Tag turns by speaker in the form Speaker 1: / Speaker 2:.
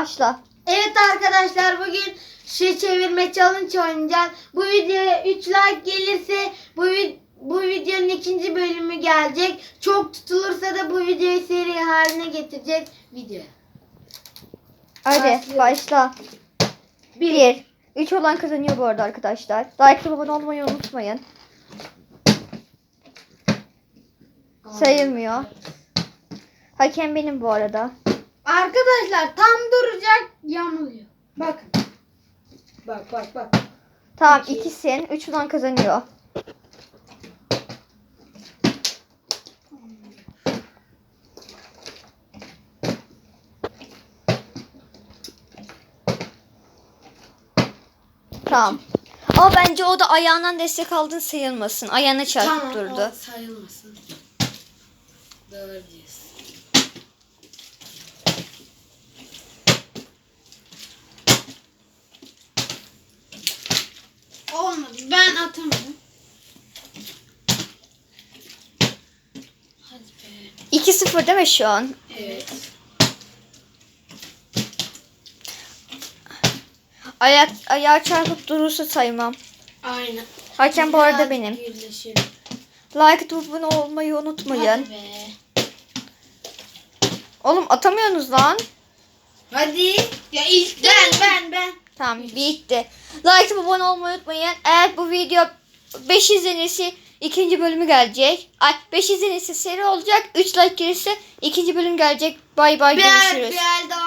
Speaker 1: Başla.
Speaker 2: Evet arkadaşlar bugün şişe çevirme challenge oynayacağız. Bu videoya 3 like gelirse bu bu videonun ikinci bölümü gelecek. Çok tutulursa da bu videoyu seri haline getireceğiz. Video.
Speaker 1: Hadi başla.
Speaker 2: Bir.
Speaker 1: 1. 3 olan kazanıyor bu arada arkadaşlar. Like abone olmayı unutmayın. Sayılmıyor. Hakem benim bu arada.
Speaker 2: Arkadaşlar tam duracak yamuluyor. Bakın. Bak bak bak.
Speaker 1: Tamam
Speaker 2: İki.
Speaker 1: ikisin. 3 olan kazanıyor. Tamam. Ama bence o da ayağından destek aldın sayılmasın. Ayağına çarpıp durdu.
Speaker 2: o sayılmasın. Doğru diyorsun. Olmadı. Ben atamadım. Hadi be.
Speaker 1: 2-0 değil mi şu an?
Speaker 2: Evet.
Speaker 1: Ayak, ayağa çarpıp durursa saymam.
Speaker 2: Aynen.
Speaker 1: Hakem bu arada benim.
Speaker 2: birleşelim.
Speaker 1: Like abone olmayı unutmayın. Oğlum atamıyorsunuz lan.
Speaker 2: Hadi. Ya ilk ben ben ben.
Speaker 1: Tamam bitti. Like atıp abone olmayı unutmayın. Eğer bu video 5 izlenirse ikinci bölümü gelecek. Ay 5 izlenirse seri olacak. 3 like gelirse ikinci bölüm gelecek. Bay bay görüşürüz.
Speaker 2: bir el daha?